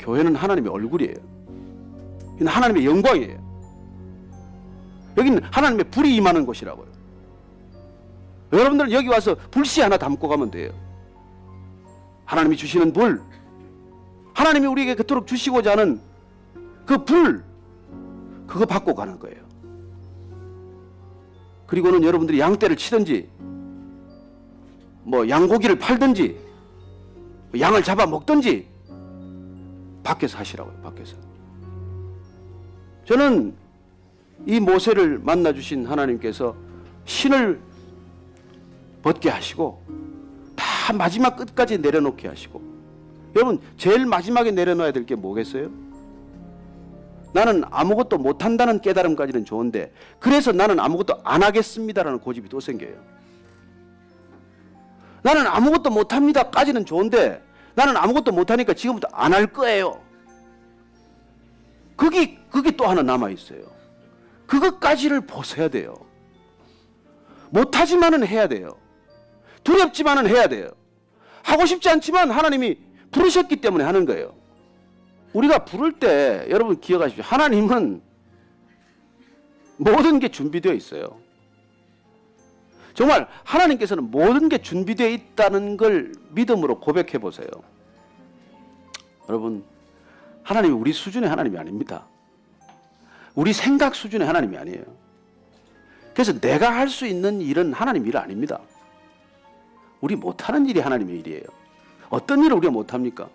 교회는 하나님의 얼굴이에요. 하나님의 영광이에요. 여기는 하나님의 불이 임하는 곳이라고요. 여러분들은 여기 와서 불씨 하나 담고 가면 돼요. 하나님이 주시는 불, 하나님이 우리에게 그토록 주시고자 하는 그 불, 그거 받고 가는 거예요. 그리고는 여러분들이 양떼를 치든지, 뭐 양고기를 팔든지, 뭐 양을 잡아 먹든지, 밖에서 하시라고요, 밖에서. 저는 이 모세를 만나 주신 하나님께서 신을 벗게 하시고 다 마지막 끝까지 내려놓게 하시고 여러분 제일 마지막에 내려놓아야 될 게 뭐겠어요? 나는 아무것도 못한다는 깨달음까지는 좋은데 그래서 나는 아무것도 안 하겠습니다라는 고집이 또 생겨요. 나는 아무것도 못합니다까지는 좋은데 나는 아무것도 못하니까 지금부터 안 할 거예요. 그게 그게 또 하나 남아 있어요. 그것까지를 벗어야 돼요. 못하지만은 해야 돼요. 두렵지만은 해야 돼요. 하고 싶지 않지만 하나님이 부르셨기 때문에 하는 거예요. 우리가 부를 때 여러분 기억하십시오. 하나님은 모든 게 준비되어 있어요. 정말 하나님께서는 모든 게 준비되어 있다는 걸 믿음으로 고백해 보세요. 여러분, 하나님이 우리 수준의 하나님이 아닙니다. 우리 생각 수준의 하나님이 아니에요. 그래서 내가 할 수 있는 일은 하나님 일 아닙니다. 우리 못하는 일이 하나님의 일이에요. 어떤 일을 우리가 못합니까?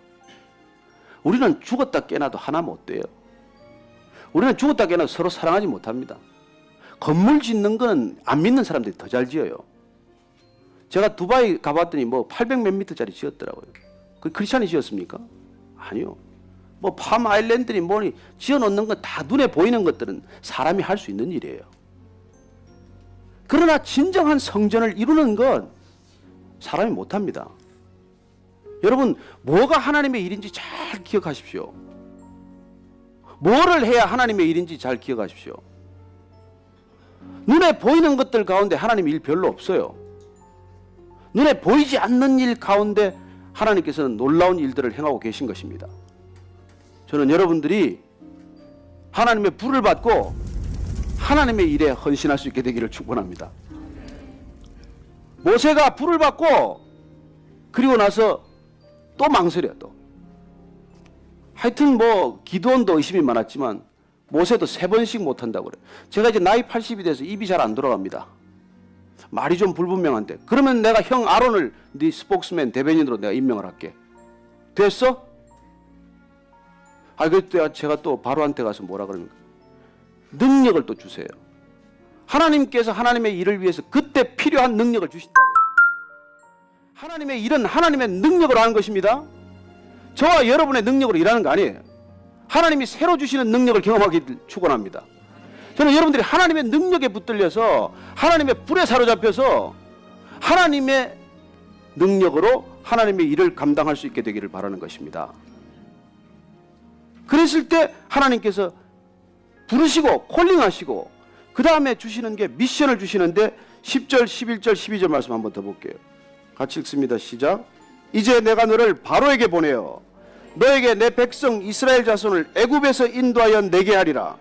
우리는 죽었다 깨나도 하나 못 돼요. 우리는 죽었다 깨나도 서로 사랑하지 못합니다. 건물 짓는 건 안 믿는 사람들이 더 잘 지어요. 제가 두바이 가봤더니 뭐 800 몇 미터짜리 지었더라고요. 그 크리스찬이 지었습니까? 아니요. 뭐 팜 아일랜드니 뭐니 지어 놓는 건 다 눈에 보이는 것들은 사람이 할 수 있는 일이에요. 그러나 진정한 성전을 이루는 건 사람이 못 합니다. 여러분, 뭐가 하나님의 일인지 잘 기억하십시오. 뭐를 해야 하나님의 일인지 잘 기억하십시오. 눈에 보이는 것들 가운데 하나님 일 별로 없어요. 눈에 보이지 않는 일 가운데 하나님께서는 놀라운 일들을 행하고 계신 것입니다. 저는 여러분들이 하나님의 불을 받고 하나님의 일에 헌신할 수 있게 되기를 축원합니다. 모세가 불을 받고 그리고 나서 또 망설여 또. 하여튼 뭐 기도원도 의심이 많았지만 모세도 세 번씩 못 한다고 그래. 제가 이제 나이 80이 돼서 입이 잘 안 돌아갑니다. 말이 좀 불분명한데. 그러면 내가 형 아론을 네 스포크스맨 대변인으로 내가 임명을 할게. 됐어? 아 그때 제가 또 바로한테 가서 뭐라 그러는가? 능력을 또 주세요. 하나님께서 하나님의 일을 위해서 그때 필요한 능력을 주신다고요. 하나님의 일은 하나님의 능력으로 하는 것입니다. 저와 여러분의 능력으로 일하는 거 아니에요. 하나님이 새로 주시는 능력을 경험하기를 축원합니다. 저는 여러분들이 하나님의 능력에 붙들려서 하나님의 불에 사로잡혀서 하나님의 능력으로 하나님의 일을 감당할 수 있게 되기를 바라는 것입니다. 그랬을 때 하나님께서 부르시고 콜링하시고 그 다음에 주시는 게 미션을 주시는데 10절, 11절, 12절 말씀 한번 더 볼게요. 같이 읽습니다. 시작. 이제 내가 너를 바로에게 보내어 너에게 내 백성 이스라엘 자손을 애굽에서 인도하여 내게 하리라.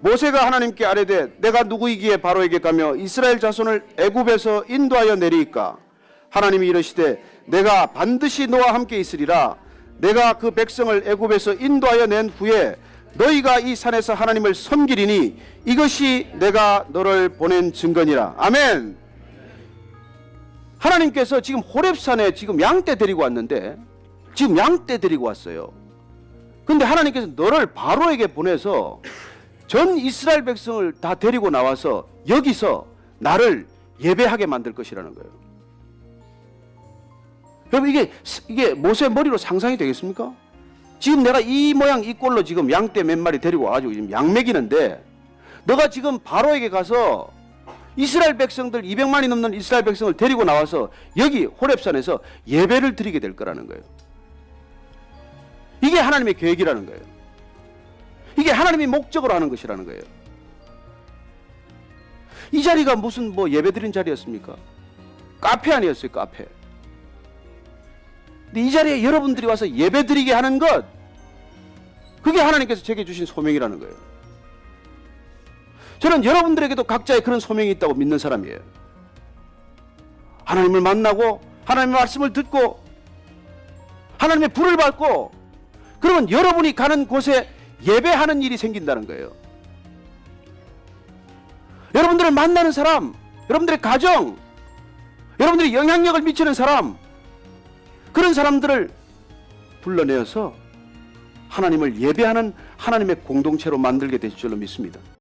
모세가 하나님께 아뢰되 내가 누구이기에 바로에게 가며 이스라엘 자손을 애굽에서 인도하여 내리이까? 하나님이 이르시되 내가 반드시 너와 함께 있으리라. 내가 그 백성을 애굽에서 인도하여 낸 후에 너희가 이 산에서 하나님을 섬기리니 이것이 내가 너를 보낸 증거니라. 아멘. 하나님께서 지금 호렙산에 지금 양떼 데리고 왔는데 지금 양떼 데리고 왔어요. 근데 하나님께서 너를 바로에게 보내서 전 이스라엘 백성을 다 데리고 나와서 여기서 나를 예배하게 만들 것이라는 거예요. 여러분 이게 이게 모세 머리로 상상이 되겠습니까? 지금 내가 이 모양 이 꼴로 지금 양떼 몇 마리 데리고 와가지고 지금 양 먹이는데 너가 지금 바로에게 가서 이스라엘 백성들 200만이 넘는 이스라엘 백성을 데리고 나와서 여기 호렙산에서 예배를 드리게 될 거라는 거예요. 이게 하나님의 계획이라는 거예요. 이게 하나님이 목적으로 하는 것이라는 거예요. 이 자리가 무슨 뭐 예배 드린 자리였습니까? 카페 아니었어요, 카페. 근데 이 자리에 여러분들이 와서 예배 드리게 하는 것, 그게 하나님께서 제게 주신 소명이라는 거예요. 저는 여러분들에게도 각자의 그런 소명이 있다고 믿는 사람이에요. 하나님을 만나고 하나님의 말씀을 듣고 하나님의 불을 받고 그러면 여러분이 가는 곳에 예배하는 일이 생긴다는 거예요. 여러분들을 만나는 사람, 여러분들의 가정, 여러분들이 영향력을 미치는 사람, 그런 사람들을 불러내어서 하나님을 예배하는 하나님의 공동체로 만들게 되실 줄로 믿습니다.